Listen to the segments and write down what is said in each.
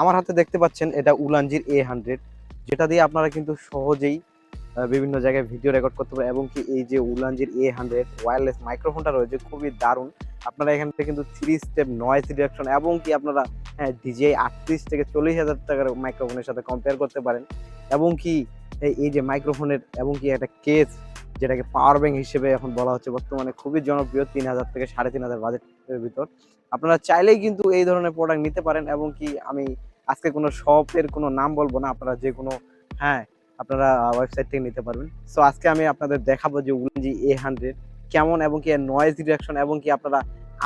আমার হাতে দেখতে পাচ্ছেন এটা উলানজির এ হান্ড্রেড যেটা দিয়ে আপনারা কিন্তু সহজেই বিভিন্ন জায়গায় ভিডিও রেকর্ড করতে পারেন এবং কি এই যে উলানজির এ হান্ড্রেড ওয়্যারলেস মাইক্রোফোনটা রয়েছে, খুবই দারুণ। আপনারা এখান থেকে কিন্তু থ্রি স্টেপ নয়েজ রিডাকশন এবং কি আপনারা হ্যাঁ ডিজে আটত্রিশ থেকে চল্লিশ হাজার টাকার মাইক্রোফোনের সাথে কম্পেয়ার করতে পারেন। এবং কি, এই- যে মাইক্রোফোনের এবং কি একটা কেস যেটাকে পাওয়ার ব্যাংক হিসেবে এখন বলা হচ্ছে, বর্তমানে খুবই জনপ্রিয়, তিন হাজার থেকে সাড়ে তিন হাজার বাজেটের ভিতর। আপনারা চাইলেই কিন্তু এই ধরনের প্রোডাক্ট নিতে পারেন, এবং কি আমি আজকে কোনো শপের কোনো নাম বলব না, আপনারা যে কোনো হ্যাঁ আপনারা ওয়েবসাইট থেকে নিতে পারবেন। সো আজকে আমি আপনাদের দেখাবো যে উলনজি এ হান্ড্রেড কেমন এবং কি নয়েজ রিডাকশন এবং কি আপনারা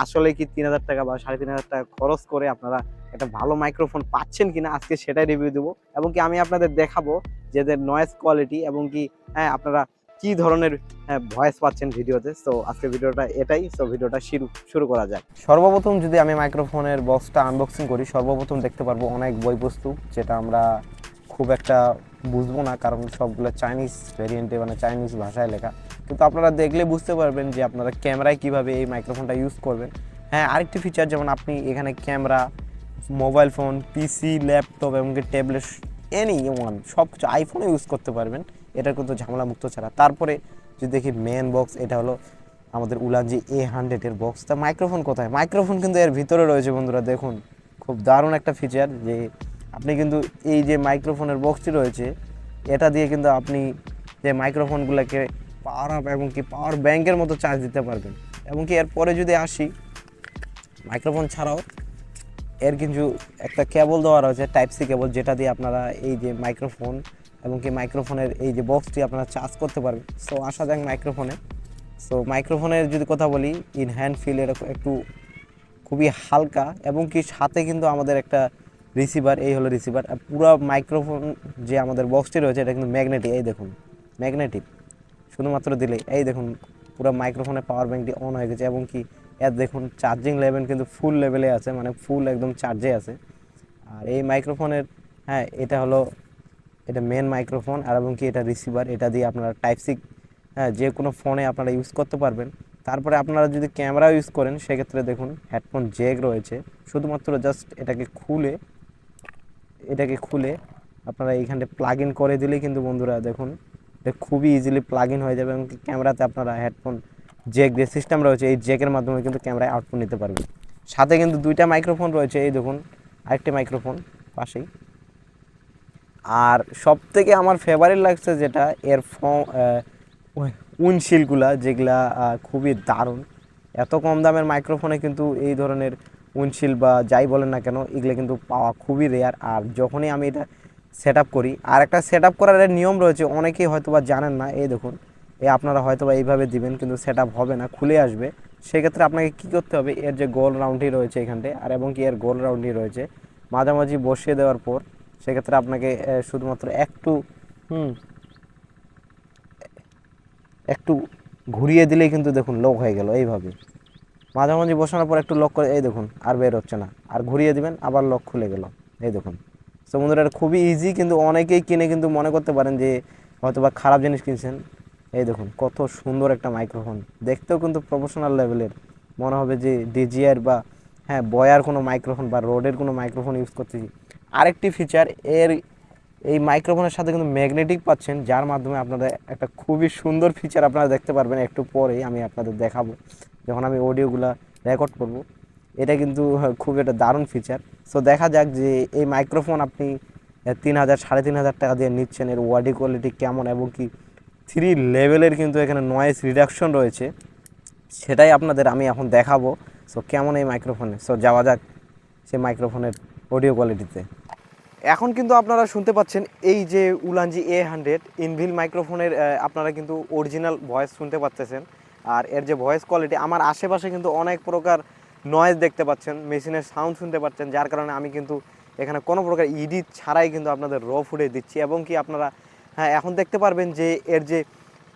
আসলে কি তিন হাজার টাকা বা সাড়ে তিন হাজার টাকা খরচ করে আপনারা একটা ভালো মাইক্রোফোন পাচ্ছেন কিনা, আজকে সেটাই রিভিউ দেবো। এবং কি আমি আপনাদের দেখাবো যে নয়েজ কোয়ালিটি এবং কি হ্যাঁ আপনারা কি ধরনের ভয়েস পাচ্ছেন ভিডিওতে? সো আজকে ভিডিওটা এটাই। সো ভিডিওটা শুরু শুরু করা যায় সর্বপ্রথম যদি আমি মাইক্রোফোনের বক্সটা আনবক্সিং করি, সর্বপ্রথম দেখতে পারব অনেক বই বস্তু যেটা আমরা খুব একটা বুঝব না, কারণ সবগুলো চাইনিজ ভেরিয়েন্টে মানে চাইনিজ ভাষায় লেখা। কিন্তু আপনারা দেখলে বুঝতে পারবেন যে আপনারা ক্যামেরায় কীভাবে এই মাইক্রোফোনটা ইউজ করবেন। হ্যাঁ আরেকটি ফিচার যেমন আপনি এখানে camera mobile phone PC laptop এবং ট্যাবলেট এনি ওয়ান সব কিছু আইফোনে ইউজ করতে পারবেন। এটার কিন্তু ঝামেলা মুক্ত ছাড়া। তারপরে যদি দেখি মেন বক্স এটা হলো আমাদের উলানজি এ হান্ড্রেডের বক্স তা মাইক্রোফোন কোথায়? মাইক্রোফোন কিন্তু এর ভিতরে রয়েছে বন্ধুরা, দেখুন। খুব দারুণ একটা ফিচার যে আপনি কিন্তু এই যে মাইক্রোফোনের বক্সটি রয়েছে, এটা দিয়ে কিন্তু আপনি যে মাইক্রোফোনগুলোকে পাওয়ার আপ এবং কি পাওয়ার ব্যাংকের মতো চার্জ দিতে পারবেন। এবং কি এরপরে যদি আসি মাইক্রোফোন ছাড়াও এর কিন্তু একটা কেবল দেওয়া রয়েছে টাইপ সি কেবল যেটা দিয়ে আপনারা এই যে মাইক্রোফোন এবং কি মাইক্রোফোনের এই যে বক্সটি আপনারা চার্জ করতে পারবেন। সো আসা যাক মাইক্রোফোনে সো মাইক্রোফোনের যদি কথা বলি ইন হ্যান্ড ফিল এরকম একটু খুবই হালকা এবং কি সাথে কিন্তু আমাদের একটা রিসিভার এই হলো রিসিভার আর পুরো মাইক্রোফোন যে আমাদের বক্সটি রয়েছে, এটা কিন্তু ম্যাগনেটিক এই দেখুন ম্যাগনেটিক শুধুমাত্র দিলে এই দেখুন, পুরো মাইক্রোফোনের পাওয়ার ব্যাঙ্কটি অন হয়ে গেছে এবং কি, এর দেখুন চার্জিং লেভেল কিন্তু ফুল লেভেলে আছে মানে ফুল একদম চার্জে আছে। আর এই মাইক্রোফোনের হ্যাঁ এটা হলো এটা মেন মাইক্রোফোন আর এবং কি এটা রিসিভার এটা দিয়ে আপনারা টাইপ সি হ্যাঁ যে কোনো ফোনে আপনারা ইউজ করতে পারবেন। তারপরে আপনারা যদি ক্যামেরা ইউজ করেন, সেক্ষেত্রে দেখুন হেডফোন জেক রয়েছে। শুধুমাত্র জাস্ট এটাকে খুলে এটাকে খুলে আপনারা এইখানটা প্লাগ ইন করে দিলেই কিন্তু বন্ধুরা দেখুন, এটা খুবই ইজিলি প্লাগ ইন হয়ে যাবে এবং ক্যামেরাতে আপনারা হেডফোন জেক যে সিস্টেম রয়েছে, এই জেকের মাধ্যমে কিন্তু ক্যামেরায় আউটপুট নিতে পারবেন। সাথে কিন্তু দুইটা মাইক্রোফোন রয়েছে, এই দেখুন আরেকটি মাইক্রোফোন পাশেই। আর সব থেকে আমার ফেভারিট লাগছে যেটা, এর উইন্ডশিল্ডগুলা যেগুলা খুবই দারুণ। এত কম দামের মাইক্রোফোনে কিন্তু এই ধরনের উইন্ডশিল্ড বা যাই বলেন না কেন, এগুলো কিন্তু পাওয়া খুবই রেয়ার আর যখনই আমি এটা সেট করি, আর একটা সেট করার নিয়ম রয়েছে, অনেকেই হয়তো বা জানেন না, এই দেখুন এ আপনারা হয়তো বা এইভাবে দিবেন, কিন্তু সেট হবে না, খুলে আসবে। সেক্ষেত্রে আপনাকে কী করতে হবে, এর যে গোল রাউন্ডটি রয়েছে এখানটায়, আর এবং কি এর গোল রাউন্ডটি রয়েছে, মাঝামাঝি বসিয়ে দেওয়ার পর সেক্ষেত্রে আপনাকে শুধুমাত্র একটু, হুম, একটু ঘুরিয়ে দিলেই কিন্তু দেখুন লক হয়ে গেল এইভাবে। মাঝামাঝি বসানোর পর একটু লক করে, এই দেখুন, আর বের হচ্ছে না। আর ঘুরিয়ে দিবেন, আবার লক খুলে গেল। এই দেখুন। তো বন্ধুরা, এটা খুবই ইজি কিন্তু অনেকেই কিনে কিন্তু মনে করতে পারেন যে হয়তো বা খারাপ জিনিস কিনছেন। এই দেখুন, কত সুন্দর একটা মাইক্রোফোন দেখতেও কিন্তু প্রফেশনাল লেভেলের মনে হবে যে ডিজিআর বা হ্যাঁ বয়ার কোনো মাইক্রোফোন বা রোডের কোনো মাইক্রোফোন ইউজ করতেছি। আরেকটি ফিচার এর এই মাইক্রোফোনের সাথে কিন্তু ম্যাগনেটিক পাচ্ছেন, যার মাধ্যমে আপনাদের একটা খুবই সুন্দর ফিচার আপনারা দেখতে পারবেন একটু পরেই আমি আপনাদের দেখাবো। যখন আমি অডিওগুলা রেকর্ড করব, এটা কিন্তু খুব একটা দারুণ ফিচার সো দেখা যাক যে এই মাইক্রোফোন আপনি তিন হাজার, সাড়ে তিন হাজার টাকা দিয়ে নিচ্ছেন, এর ওয়াডি কোয়ালিটি কেমন এবং কি থ্রি লেভেলের কিন্তু এখানে নয়েজ রিডাকশন রয়েছে, সেটাই আপনাদের আমি এখন দেখাবো। সো কেমন এই মাইক্রোফোনে সো যাওয়া যাক সে মাইক্রোফোনের অডিও কোয়ালিটিতে এখন কিন্তু আপনারা শুনতে পাচ্ছেন এই যে উলানজি এ হান্ড্রেড ইনভিল মাইক্রোফোনের আপনারা কিন্তু অরিজিনাল ভয়েস শুনতে পাচ্ছেন আর এর যে ভয়েস কোয়ালিটি আমার আশেপাশে কিন্তু অনেক প্রকার নয়েজ দেখতে পাচ্ছেন মেশিনের সাউন্ড শুনতে পাচ্ছেন, যার কারণে আমি কিন্তু এখানে কোনো প্রকার ইডিট ছাড়াই কিন্তু আপনাদের র ফুটে দিচ্ছি। এবং কি আপনারা হ্যাঁ এখন দেখতে পারবেন যে এর যে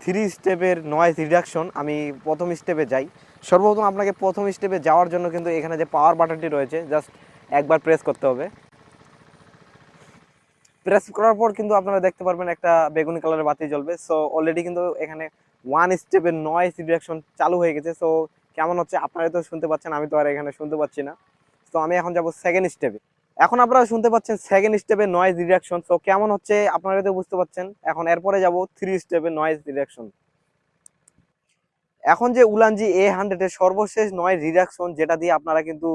থ্রি স্টেপের নয়েজ রিডাকশন আমি প্রথম স্টেপে যাই। সর্বপ্রথম আপনাকে প্রথম স্টেপে যাওয়ার জন্য কিন্তু এখানে যে পাওয়ার বাটনটি রয়েছে জাস্ট একবার প্রেস করতে হবে। প্রেস করার পর কিন্তু আপনারা দেখতে পারবেন একটা বেগুনি কালারের বাতি জ্বলবে। সো অলরেডি কিন্তু এখানে ওয়ান স্টেপের নয়েজ রিডাকশন চালু হয়ে গেছে। সো কেমন হচ্ছে আপনারা তো শুনতে পাচ্ছেন, আমি তো আর এখানে শুনতে পাচ্ছি না। তো আমি এখন যাব সেকেন্ড স্টেপে এখন আপনারা শুনতে পাচ্ছেন সেকেন্ড স্টেপে নয়েজ রিডাকশন তো কেমন হচ্ছে আপনারা তো বুঝতে পাচ্ছেন। এখন এরপরে যাব থ্রি স্টেপে নয়েজ রিডাকশন এখন যে উলানজি এ হান্ড্রেডের সর্বশেষ নয়েজ রিডাকশন যেটা দিয়ে আপনারা কিন্তু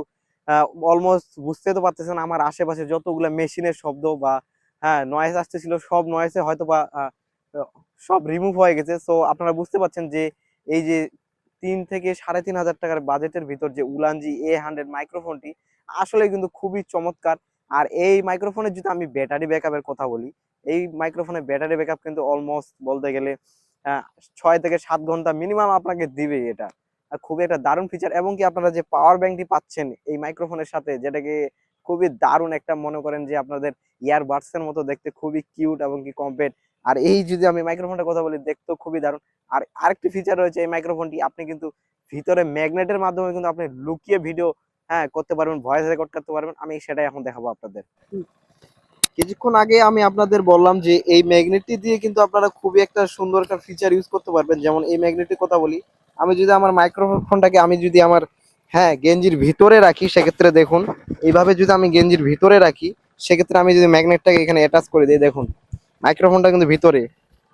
অলমোস্ট বুঝতে তো পারতেছেন আমার আশেপাশে যতগুলো মেশিনের শব্দ বা হ্যাঁ নয়েজ আসতেছিল, সব নয়েজে হয়তো বা সব রিমুভ হয়ে গেছে। সো আপনারা বুঝতে পারছেন যে এই যে তিন থেকে সাড়ে তিন হাজার টাকার বাজেটের ভিতর যে উলানজি এ হান্ড্রেড মাইক্রোফোনটি আসলে কিন্তু খুবই চমৎকার। আর এই মাইক্রোফোনের যদি আমি ব্যাটারি ব্যাকআপের কথা বলি, এই মাইক্রোফোনের ব্যাটারি ব্যাকআপ কিন্তু অলমোস্ট বলতে গেলে ছয় থেকে সাত ঘণ্টা মিনিমাম আপনাকে দিবে এটা। খুবই একটা দারুণ ফিচার এবং কি আপনারা যে পাওয়ার ব্যাংকটি পাচ্ছেন এই মাইক্রোফোনের সাথে, যেটাকে খুবই দারুণ একটা মনে করেন যে আপনাদের ইয়ারবাডস এর মতো দেখতে খুবই কিউট এবং কি কম্পেট আর এই যদি আমি মাইক্রোফোনটা কথা বলি দেখতেও খুবই দারুণ। আর আরেকটি ফিচার রয়েছে এই মাইক্রোফোনটি আপনি কিন্তু ভিতরে ম্যাগনেটের মাধ্যমে কিন্তু আপনি লুকিয়ে ভিডিও হ্যাঁ করতে পারবেন ভয়েস রেকর্ড করতে পারবেন। আমি সেটাই এখন দেখাবো আপনাদের। কিছুক্ষণ আগে আমি আপনাদের বললাম যে এই ম্যাগনেটটি দিয়ে কিন্তু আপনারা খুবই একটা সুন্দর একটা ফিচার ইউজ করতে পারবেন। যেমন এই ম্যাগনেটের কথা বলি আমি যদি আমার মাইক্রোফোনটাকে আমি যদি আমার হ্যাঁ গেঞ্জির ভিতরে রাখি, সেক্ষেত্রে দেখুন। এইভাবে যদি আমি গেঞ্জির ভিতরে রাখি, সেক্ষেত্রে আমি যদি ম্যাগনেটটাকে এখানে অ্যাটাচ করে দিই, দেখুন। মাইক্রোফোনটা কিন্তু ভিতরে,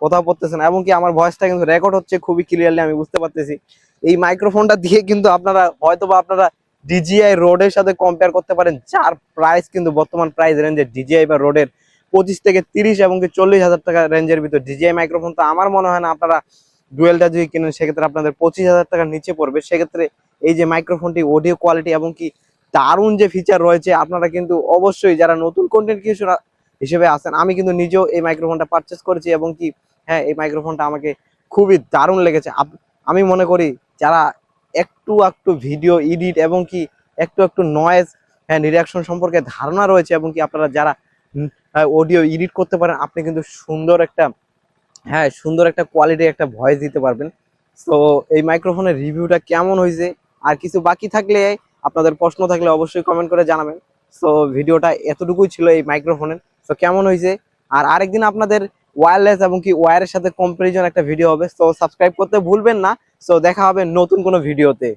কোথাও পড়তেছে না। এবং কি আমার ভয়েসটা কিন্তু রেকর্ড হচ্ছে খুবই ক্লিয়ারলি আমি বুঝতে পারতেছি। এই মাইক্রোফোনটা দিয়ে কিন্তু আপনারা হয়তো বা আপনারা ডিজিআই রোডের সাথে কম্পেয়ার করতে পারেন। যার প্রাইস কিন্তু বর্তমান প্রাইস রেঞ্জে ডিজিআই বা রোডের পঁচিশ থেকে তিরিশ এবং কি চল্লিশ হাজার টাকা রেঞ্জের ভিতর ডিজিআই মাইক্রোফোন তো আমার মনে হয় না আপনারা ডুয়েলটা যদি কিনেন, সেক্ষেত্রে আপনাদের পঁচিশ হাজার টাকার নিচে পড়বে। সেক্ষেত্রে এই যে মাইক্রোফোনটি অডিও কোয়ালিটি এবং কি দারুণ যে ফিচার রয়েছে, আপনারা কিন্তু অবশ্যই যারা নতুন কন্টেন্ট ক্রিয়েশন হিসেবে আছেন, আমি কিন্তু নিজেও এই মাইক্রোফোনটা পারচেস করেছি এবং কি হ্যাঁ এই মাইক্রোফোনটা আমাকে খুবই দারুণ লেগেছে। আমি মনে করি যারা একটু একটু ভিডিও এডিট এবং কি একটু একটু নয়েজ হ্যাঁ রিয়াকশন সম্পর্কে ধারণা রয়েছে এবং কি আপনারা যারা অডিও এডিট করতে পারেন, আপনি কিন্তু সুন্দর একটা হ্যাঁ সুন্দর একটা কোয়ালিটি একটা ভয়েস দিতে পারবেন। তো এই মাইক্রোফোনের রিভিউটা কেমন হয়েছে? আর কিছু বাকি থাকলে, আপনাদের প্রশ্ন থাকলে অবশ্যই কমেন্ট করে জানাবেন। সো ভিডিওটা এতটুকুই ছিল এই মাইক্রোফোনের সো কেমন হয়েছে? আর আরেকদিন আপনাদের ওয়্যারলেস এবং কি ওয়্যারের সাথে কম্পারিজন একটা ভিডিও হবে। সো সাবস্ক্রাইব করতে ভুলবেন না। সো দেখা হবে নতুন কোনো ভিডিওতে